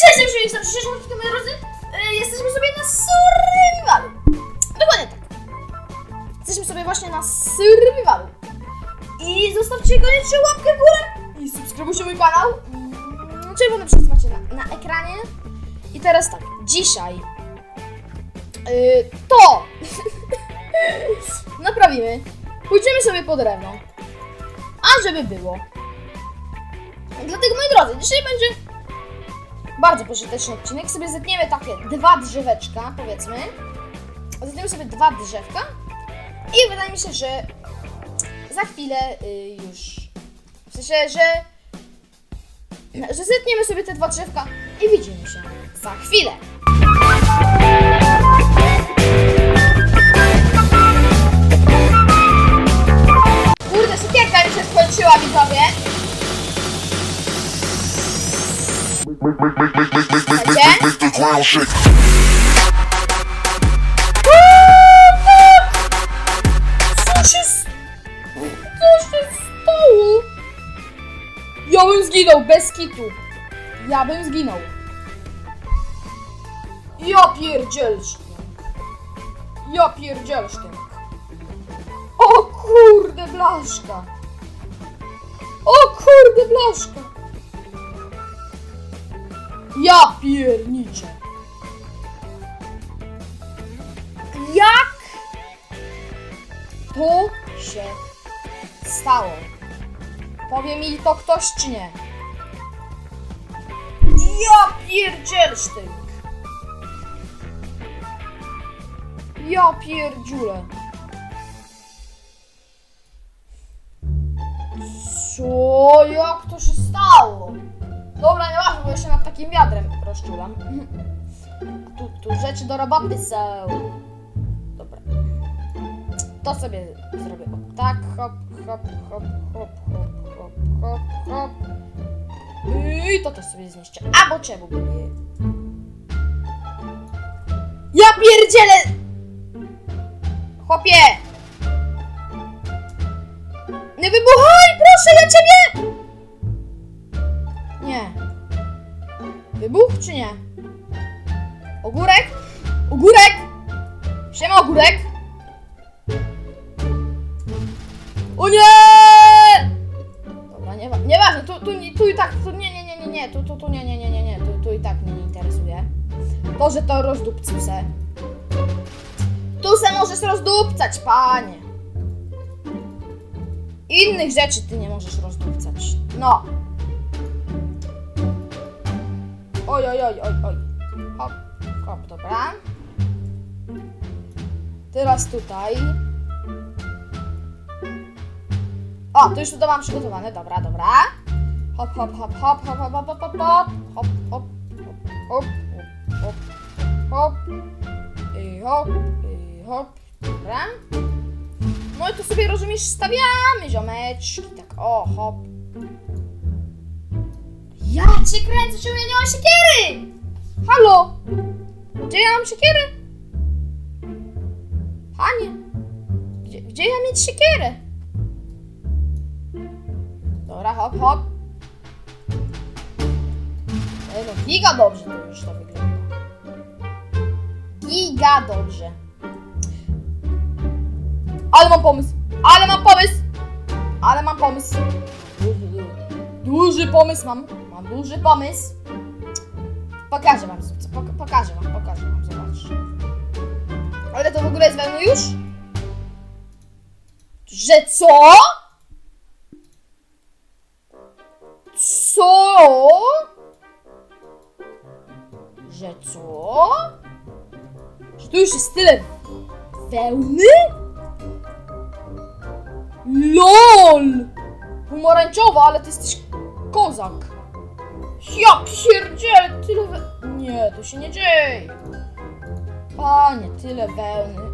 Cześć, jestem Szymik, w dzisiejszym odcinku, moi drodzy, e, jesteśmy sobie na survivalu. Dokładnie tak. Jesteśmy sobie właśnie na survivalu. I zostawcie koniecznie łapkę w górę i subskrybujcie mój kanał. Mm, Czerwony przycisk macie na, na ekranie. I teraz tak, dzisiaj y, to naprawimy. Pójdziemy sobie po drewno. A żeby było. Dlatego, moi drodzy, dzisiaj będzie bardzo pożyteczny odcinek. Sobie zetniemy takie dwa drzeweczka, powiedzmy. Zetniemy sobie dwa drzewka. I wydaje mi się, że za chwilę y, już. W sensie, że. Że zetniemy sobie te dwa drzewka i widzimy się za chwilę. Kurde, siekierka mi się skończyła, widzowie. Co się... się stało? Ja bym zginął, bez kitu. Ja bym zginął. Ja pierdzielsz. Ja pierdzielsz tym. O kurde blaszka. O kurde blaszka. Ja pierniczę. Jak to się stało? Powie mi to ktoś czy nie? Ja pierdzielsztyk! Ja pierdziule! Co? Jak to się stało? Bo takim wiadrem rozczulam. Tu, tu rzeczy do roboty są. Dobra. To sobie zrobię o tak, hop, hop, hop, hop, hop, hop, hop, hop. I to też sobie zniszczę. Albo czemu by nie? Ja pierdzielę! Chłopie! Nie wybuchaj, proszę, ja ciebie! Czy nie? Ogórek? Ogórek! Siema, ogórek! O nie! Dobra, nie, nieważne, tu, tu, tu i tak, tu nie, nie, nie, nie, nie, tu, tu, tu, nie, nie, nie, nie, nie, tu, tu i tak mnie nie interesuje. To, że to rozdupcył se. Tu se możesz rozdupcać, panie. Innych rzeczy ty nie możesz rozdupcać. No. Oj, oj, oj, oj, oj. Hop, hop, dobra. Teraz tutaj. O, to już tutaj mam przygotowane, dobra, dobra. Hop, hop, hop, hop, hop, hop, hop, hop, hop, hop, hop, hop, hop, hop, i hop, i hop, dobra. No i tu sobie, rozumiesz, stawiamy ziomeczki, tak, o, hop. Ja cię kręcę, czemu ja nie mam siekiery? Halo? Gdzie ja mam siekierę? Panie, gdzie, gdzie ja mieć siekierę? Dobra, hop, hop. Ej, no giga dobrze to już to wygląda. Giga dobrze. Ale mam pomysł! Ale mam pomysł! Ale mam pomysł! Duży pomysł mam. Duży pomysł. Pokażę wam, poka- pokażę wam, pokażę wam, zobacz. Ale to w ogóle jest wełny już? Że co? Co? Że co? Że tu już jest tyle wełny? LOL! Pomarańczowa, ale ty jesteś kozak. Ja pierdzielę, tyle we... Nie, to się nie dzieje. Panie, tyle wełny.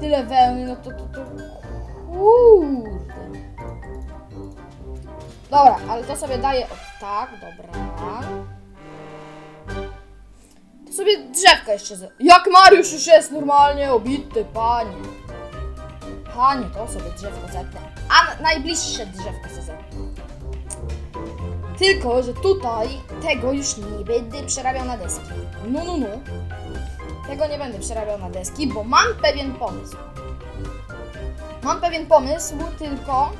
Tyle wełny, no to, to, to... Kurde. Dobra, ale to sobie daję o tak, dobra. To sobie drzewka jeszcze z... Jak Mariusz już jest normalnie obity, panie. Panie, to sobie drzewko zetnę. A najbliższe drzewko sobie zetnę. Tylko, że tutaj tego już nie będę przerabiał na deski. No, no, no. Tego nie będę przerabiał na deski, bo mam pewien pomysł. Mam pewien pomysł, tylko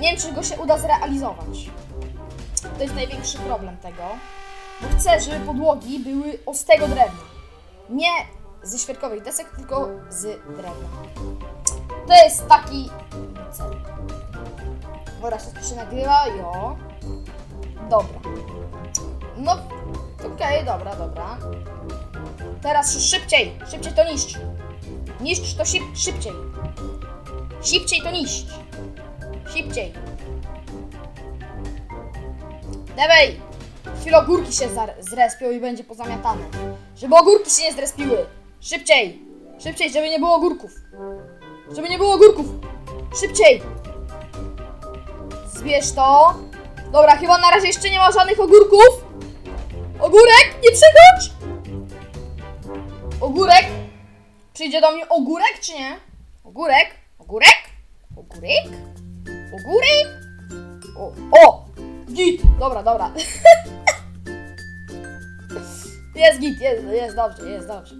nie wiem, czy go się uda zrealizować. To jest największy problem tego, bo chcę, żeby podłogi były ostego drewna. Nie ze świerkowych desek, tylko z drewna. To jest taki cel. Dobra, wszystko się nagrywa, jo. Dobra. No, okej, dobra, dobra. Teraz szybciej, szybciej to niszcz. Niszcz to szyb, szybciej. Szybciej to niszcz. Szybciej. Dawaj! Chwilę ogórki się zrespią i będzie pozamiatane. Żeby ogórki się nie zrespiły. Szybciej! Szybciej, żeby nie było ogórków. Żeby nie było ogórków. Szybciej! Zbierz to. Dobra, chyba na razie jeszcze nie ma żadnych ogórków. Ogórek, nie przechodź! Ogórek? Przyjdzie do mnie ogórek, czy nie? Ogórek? Ogórek? Ogórek? Ogórek? O, o! Git! Dobra, dobra. Jest git, jest, jest dobrze, jest dobrze.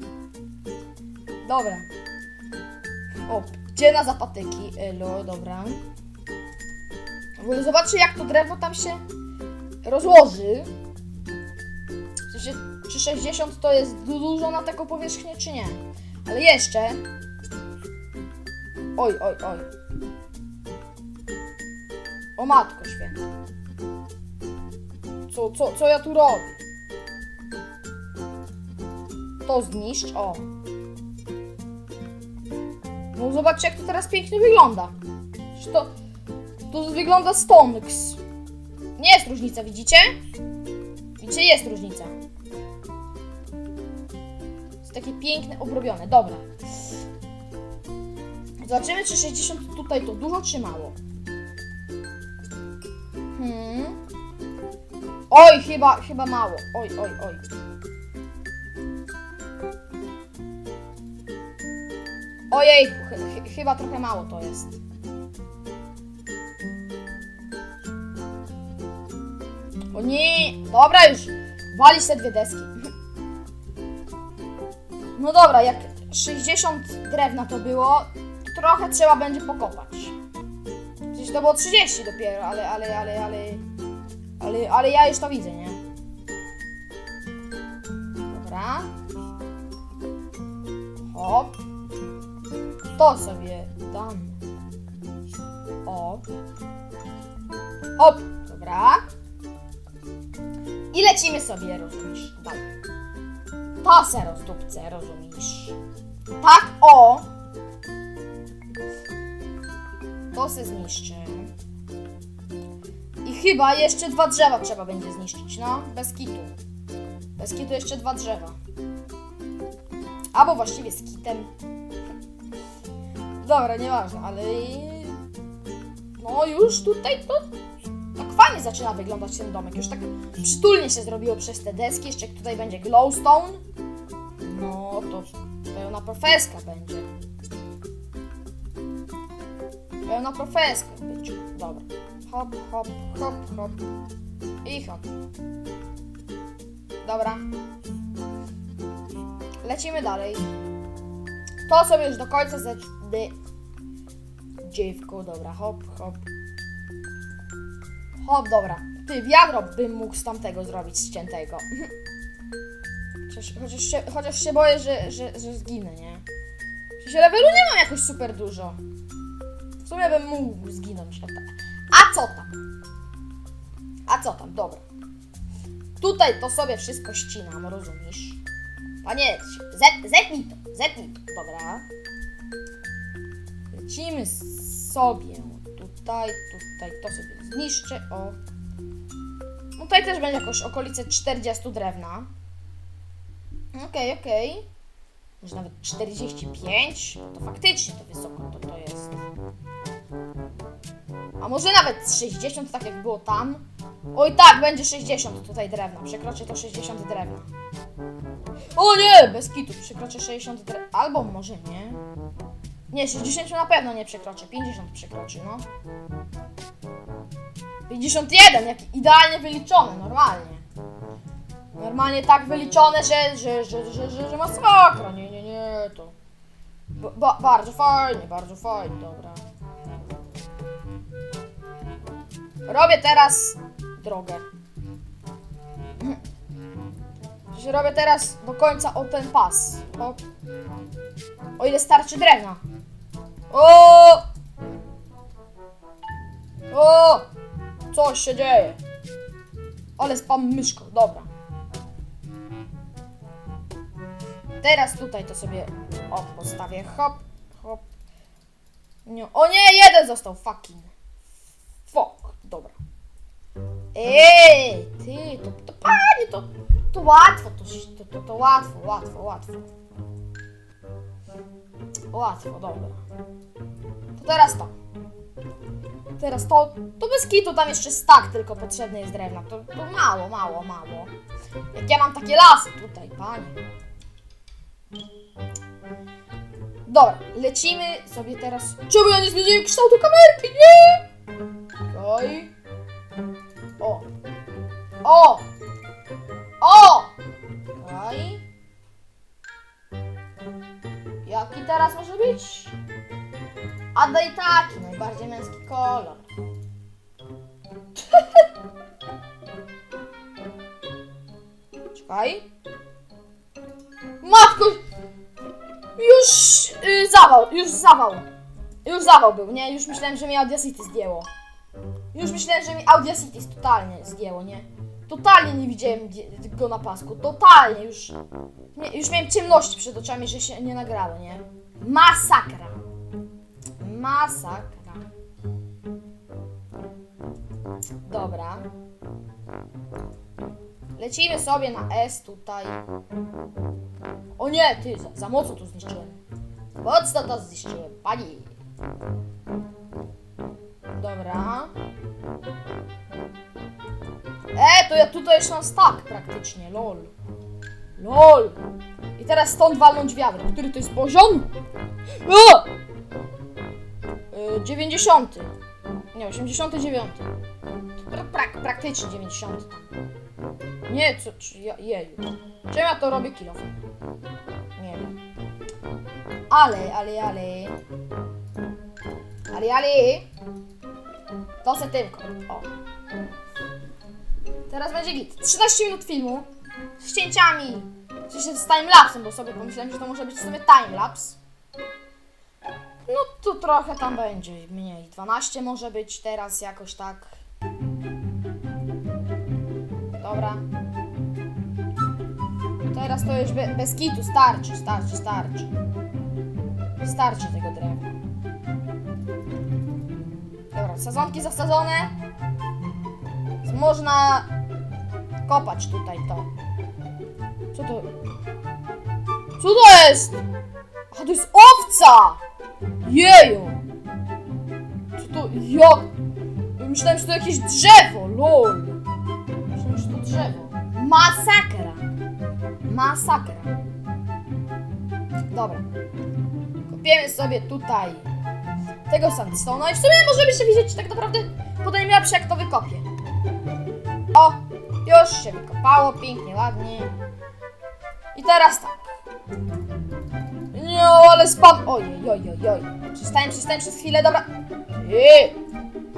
Dobra. O, gdzie na zapatyki? Elo, dobra. Zobaczcie, jak to drewno tam się rozłoży. Czy 60 to jest du- dużo na taką powierzchnię, czy nie? Ale jeszcze. Oj, oj, oj. O matko święta. Co, co, co ja tu robię? To zniszcz, o. No zobaczcie, jak to teraz pięknie wygląda. Że To, to wygląda stonks. Nie jest różnica, widzicie? Widzicie, jest różnica. Jest takie piękne, obrobione. Dobra. Zobaczymy, czy 60 tutaj to dużo, czy mało. Hmm. Oj, chyba, chyba mało. Oj, oj, oj. Ojej, ch ch chyba trochę mało to jest. O nie, dobra już. Walić te dwie deski. No dobra, jak 60 drewna to było, trochę trzeba będzie pokopać. Przecież to było 30 dopiero, ale, ale, ale, ale, ale, ale ja już to widzę, nie? Dobra. Hop. To sobie dam. O. Hop. Dobra. I lecimy sobie, rozumiesz? Dalej. To se rozumiesz? Tak, o! To se zniszczę. I chyba jeszcze dwa drzewa trzeba będzie zniszczyć, no, bez kitu. Bez kitu jeszcze dwa drzewa. Albo właściwie z kitem. Dobra, nieważne, ale... No już tutaj to fajnie zaczyna wyglądać ten domek. Już tak przytulnie się zrobiło przez te deski. Jeszcze tutaj będzie glowstone. No to pełna profeska będzie. Pełna profeska być. Dobra. Hop, hop, hop, hop. I hop. Dobra. Lecimy dalej. To sobie już do końca ze... Dziewko, dobra, hop, hop. Hop, dobra. Ty, wiadro bym mógł z tamtego zrobić, ściętego. Chociaż, chociaż, się, chociaż się boję, że, że, że zginę, nie? Przecież levelu nie mam jakoś super dużo. W sumie bym mógł zginąć. A, ta- a co tam? A co tam? Dobra. Tutaj to sobie wszystko ścinam, rozumiesz? Panie, zet, zetnij to, zetnij to. Dobra. Lecimy sobie tutaj, tutaj, to sobie zniszczę, o. No tutaj też będzie jakoś okolice 40 drewna. Okej, okej. Może nawet 45? To faktycznie to wysoko to, to jest. A może nawet 60, tak jak było tam? Oj tak, będzie 60 tutaj drewna. Przekroczę to 60 drewna. O nie, bez kitu, przekroczę 60 drewna. Albo może nie. Nie, 60 na pewno nie przekroczę, 50 przekroczy, no. 51, jak idealnie wyliczone, normalnie. Normalnie tak wyliczone, że, że, że, że, że, że masakra. Nie, nie, nie, to... Ba, ba, bardzo fajnie, bardzo fajnie, dobra. Robię teraz drogę. Że robię teraz do końca o ten pas. O, o ile starczy drewna. O! O! Coś się dzieje. Ale spam myszką, dobra. Teraz tutaj to sobie o, postawię. Hop, hop. Nie. O nie, jeden został. Fucking. Fuck. Dobra. Ej, ty, to, to panie, to, to łatwo, to, to, to, to łatwo, łatwo, łatwo. Łatwo, dobra. To teraz to. Teraz to, to bez kitu, tam jeszcze stak tylko potrzebny jest drewna. To, to mało, mało, mało. Jak ja mam takie lasy tutaj, panie. Dobra, lecimy sobie teraz. Czemu ja nie zmieniłem kształtu kamerki? Nie! Okej. O. O! O! Okej. Jaki teraz może być? A daj taki, najbardziej męski kolor. Czekaj. Matko! Już y, zawał, już zawał. Już zawał był, nie? Już myślałem, że mi Audacity zdjęło. Już myślałem, że mi Audacity totalnie zdjęło, nie? Totalnie nie widziałem go na pasku. Totalnie już. Nie, już miałem ciemności przed oczami, że się nie nagrało, nie? Masakra. Masakra. Dobra. Lecimy sobie na S tutaj. O nie, ty, za, za mocno to zniszczyłem. Mocno to zniszczyłem, pani. Dobra. E, to ja tutaj już mam stack praktycznie, lol. LOL. I teraz stąd walnąć wiadro. Który to jest poziom? O! Y, 90. Nie, 89. To pra, pra, praktycznie 90. Nie, co, czy, ja, jeju. Czemu ja to robię kilofem? Nie wiem. Ale, ale, ale. Ale, ale. To se tylko. O. Teraz będzie git. 13 minut filmu. Z cięciami. W sensie z timelapsem, bo sobie pomyślałem, że to może być w sumie timelapse. No to trochę tam będzie mniej. 12 może być teraz jakoś tak. Dobra. Teraz to już be, bez kitu starczy, starczy, starczy. Starczy tego drewna. Dobra, sadzonki zasadzone. Można kopać tutaj to. Co to? Co to jest? A to jest owca! Jeju! Co to? Jak? Ja Myślałem, że to jakieś drzewo, lol. Myślałem, że to drzewo. Masakra. Masakra. Dobra. Kopiemy sobie tutaj tego sandstone'a no i w sumie możemy się widzieć tak naprawdę potem lepsze jak to wykopię. O, już się wykopało, pięknie, ładnie. I teraz tak. Nie, ale spadł. Oj, oj, oj, oj. Przestań, przestań przez chwilę, dobra. Ty!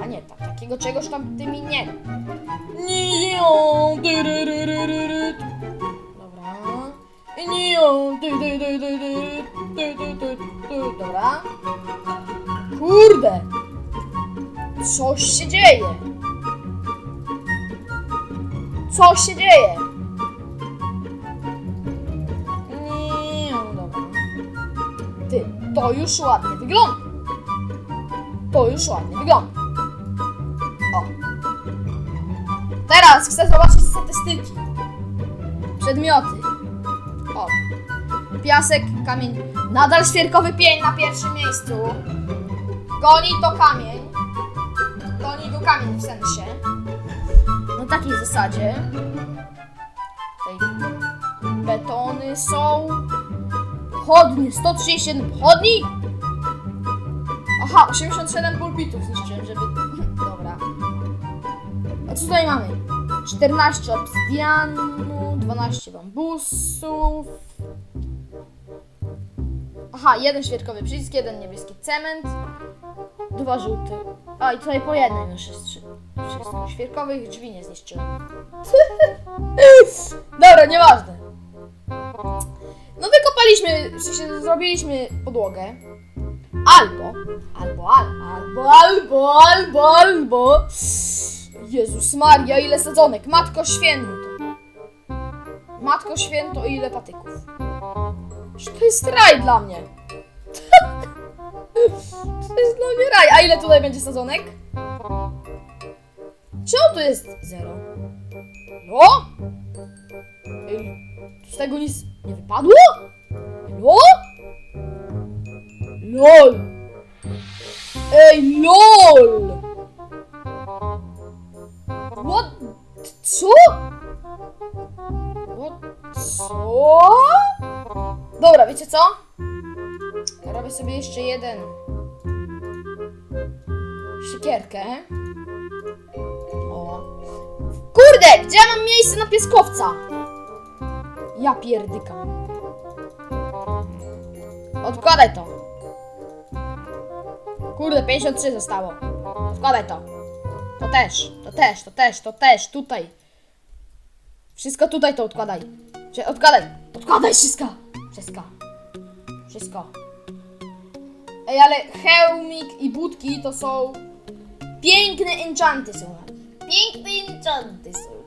A nie, tak, takiego czegoś tam ty mi nie. Dobra. Nie, Dobra. Kurde! Coś się dzieje! Co się dzieje? To już ładnie wygląda. To już ładnie wygląda. O. Teraz chcę zobaczyć statystyki. Przedmioty. O. Piasek, kamień. Nadal świerkowy pień na pierwszym miejscu. Goni to kamień. Goni go kamień w sensie. Na takiej zasadzie. Tutaj betony są. Chodnie, 137 chodni? Aha, 87 pulpitów zniszczyłem, żeby... Dobra. co tutaj mamy? 14 obsydianu, 12 bambusów. Aha, jeden świerkowy przycisk, jeden niebieski cement, dwa żółte. A i tutaj po jednej trzy. Wszystko. Świerkowych drzwi nie zniszczyłem. Dobra, nieważne. No wykopaliśmy, zrobiliśmy podłogę. Albo, albo, al- albo, albo, albo, albo. Jezus Maria, ile sadzonek. Matko święto. Matko święto, ile patyków. To jest raj dla mnie. To jest dla mnie raj. A ile tutaj będzie sadzonek? Czemu tu jest zero? No? Z tego nic nie wypadło? No? LOL! Ej, LOL! What? Co? What? Co? Dobra, wiecie co? Robię sobie jeszcze jeden. Siekierkę. O. Kurde, gdzie ja mam miejsce na pieskowca? Ja pierdykam. Odkładaj to. Kurde, 53 zostało. Odkładaj to. To też, to też, to też, to też, tutaj. Wszystko tutaj to odkładaj. Czy- Odkładaj, odkładaj wszystko. Wszystko. Wszystko. Ej, ale hełmik i budki to są piękne enchanty są. Piękne enchanty są.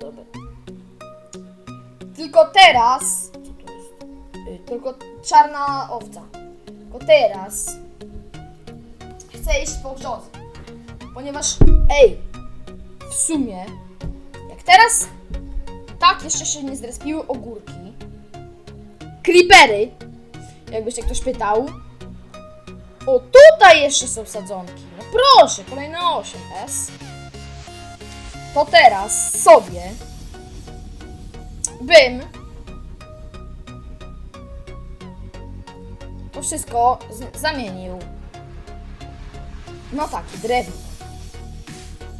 Tylko teraz... Co to jest? Tylko czarna owca. Tylko teraz... Chcę iść po wrzodze. Ponieważ, ej, w sumie, jak teraz tak jeszcze się nie zrespiły ogórki, creepery, jakby się ktoś pytał, o tutaj jeszcze są sadzonki, no proszę, kolejne 8S, to teraz sobie bym to wszystko zamienił no taki, drewno.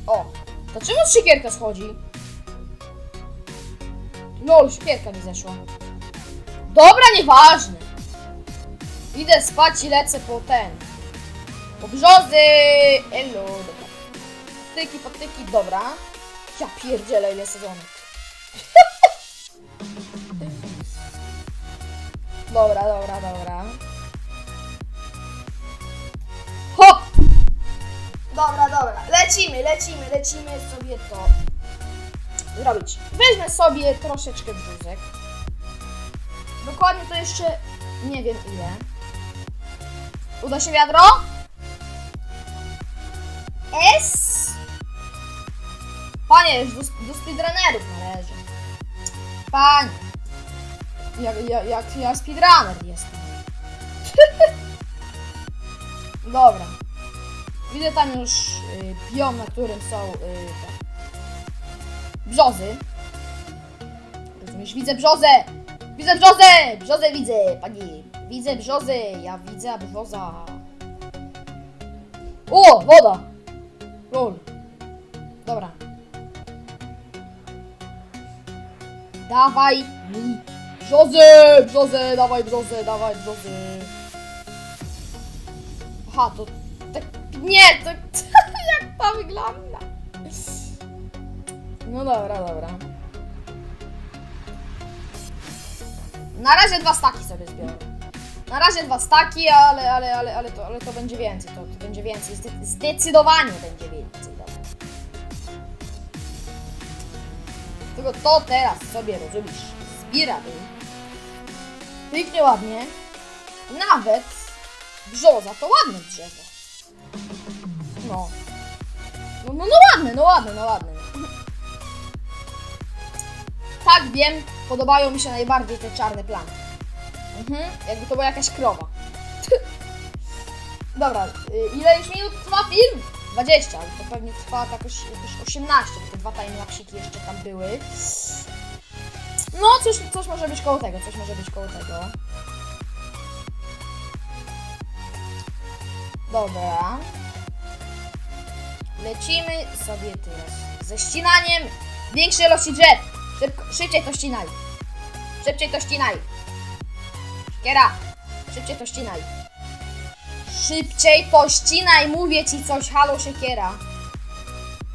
O, to czemu siekierka schodzi? Lol, siekierka mi zeszła. Dobra, nieważne. Idę spać i lecę po ten. Po brzozy. Elo, dobra. Patyki, patyki, dobra. Ja pierdzielę ile sezonek. dobra, dobra, dobra. Hop! Dobra, dobra. Lecimy, lecimy, lecimy sobie to zrobić. Weźmę sobie troszeczkę brzuzek. Dokładnie to jeszcze nie wiem ile. Uda się wiadro? S. Panie, już do, do speedrunnerów należy. Panie. Jak, jak, jak ja speedrunner jestem. Dobra. Widzę tam już y, biom, na którym są y, te brzozy. Rozumiesz? Widzę brzozę! Widzę brzozę! Brzozę widzę, pani! Widzę brzozę! Ja widzę brzoza! O! Woda! Lol. Dobra. Dawaj mi brzozę! Brzozę! Dawaj brzozę! Dawaj brzozę! Aha, to... Tak, nie, to... jak to wygląda? No dobra, dobra. Na razie dwa staki sobie zbiorę. Na razie dwa staki, ale, ale, ale, ale, to, ale to będzie więcej. To, to będzie więcej. Zde zdecydowanie będzie więcej. Dobra. Tylko to teraz sobie rozumiesz. Zbieramy. Pięknie ładnie. Nawet brzoza to ładne drzewo. No. No, no, no ładne, no ładne, no ładne. Tak, wiem, podobają mi się najbardziej te czarne plamy. Mhm, jakby to była jakaś krowa. Dobra, y, ile już minut trwa film? 20, ale to pewnie trwa tak jakoś, jakoś 18, bo te dwa timelapsiki jeszcze tam były. No, coś, coś może być koło tego, coś może być koło tego. Dobra. Lecimy sobie teraz ze ścinaniem większej ilości drzew. Szybko, szybciej to ścinaj. Szybciej to ścinaj. Kiera, szybciej to ścinaj. Szybciej to ścinaj, mówię ci coś, halo siekiera.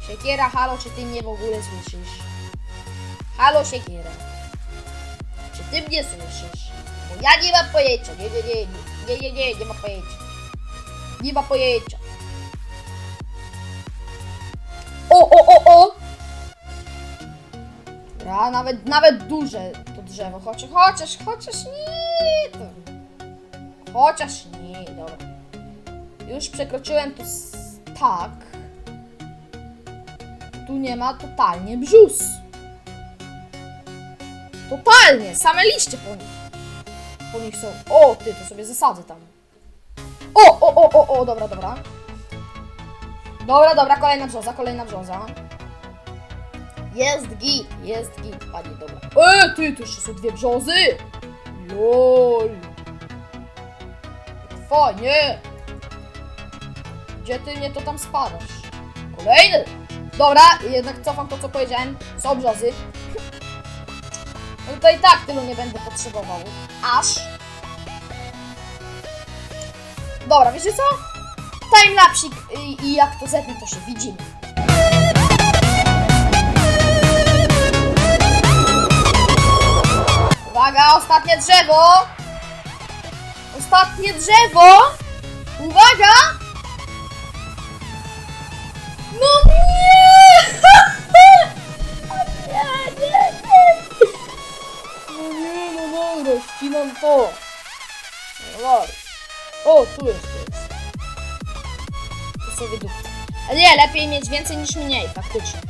Siekiera, halo, czy ty mnie w ogóle słyszysz? Halo siekiera ty mnie słyszysz. Bo ja nie mam pojęcia. Nie, nie, nie, nie, nie, nie, nie, nie ma pojęcia. Nie ma pojęcia. O, o, o, o! Ja nawet, nawet duże to drzewo, chociaż, chociaż, chociaż nie. To... Chociaż nie, dobra. Już przekroczyłem to tak. Tu nie ma totalnie brzus. Totalnie, same liście po nich. Po nich są. O, ty, to sobie zasadzę tam. O, o, o, o, o, dobra, dobra. Dobra, dobra, kolejna brzoza, kolejna brzoza. Jest git, jest git, panie, dobra. E, ty, tu jeszcze są dwie brzozy. Lol. Fajnie. Gdzie ty mnie to tam spadasz? Kolejny. Dobra, jednak cofam to, co powiedziałem. Są brzozy. No to i tak tylu nie będę potrzebował. Aż. Dobra, wiecie co? Timelapsik i, i jak to zetnę, to się widzimy. Uwaga, ostatnie drzewo! Ostatnie drzewo! Uwaga! Ścinam to. Dobra. O, tu jest, tu jest. To sobie dupę. Ale nie, lepiej mieć więcej niż mniej, faktycznie.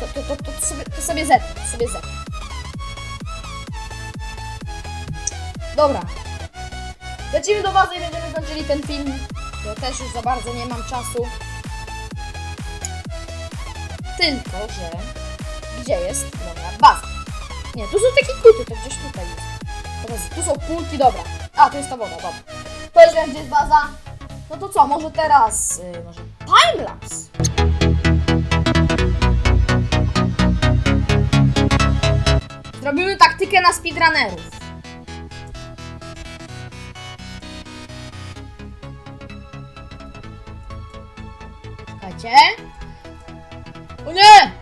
To, to, to, to, to sobie, to sobie zetnę, to sobie zetnę. Dobra. Lecimy do bazy i będziemy kończyli ten film. Ja też już za bardzo nie mam czasu. Tylko, że... Gdzie jest? Dobra, baza. Nie, tu są takie kuty, to gdzieś tutaj jest. Tu są kulki, dobra. A, tu jest ta woda, dobra. To już wiem, gdzie jest baza. No to co, może teraz... Yy, może timelapse? Zrobimy taktykę na speedrunnerów. Czekajcie. O nie!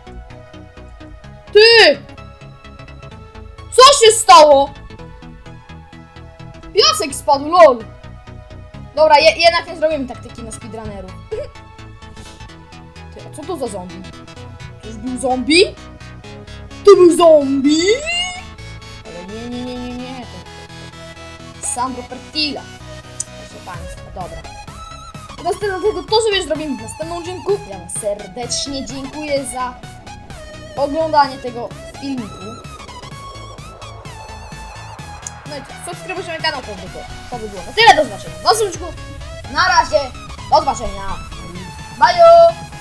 Ty! Co się stało? Piasek spadł, lol. Dobra, je, jednak nie zrobimy taktyki na speedrunnerów. Ty, a co to za zombie? To już był zombie? To był zombie? Ale nie, nie, nie, nie, nie. To, to Sandro Pertila. Proszę Państwa, dobra. Teraz to sobie zrobimy w następnym odcinku. Ja serdecznie dziękuję za oglądanie tego filmiku. No i co, subskrybujcie mój kanał, to by było, to by było na tyle. Do zobaczenia następnym odcinku. Na razie, do zobaczenia. Bye!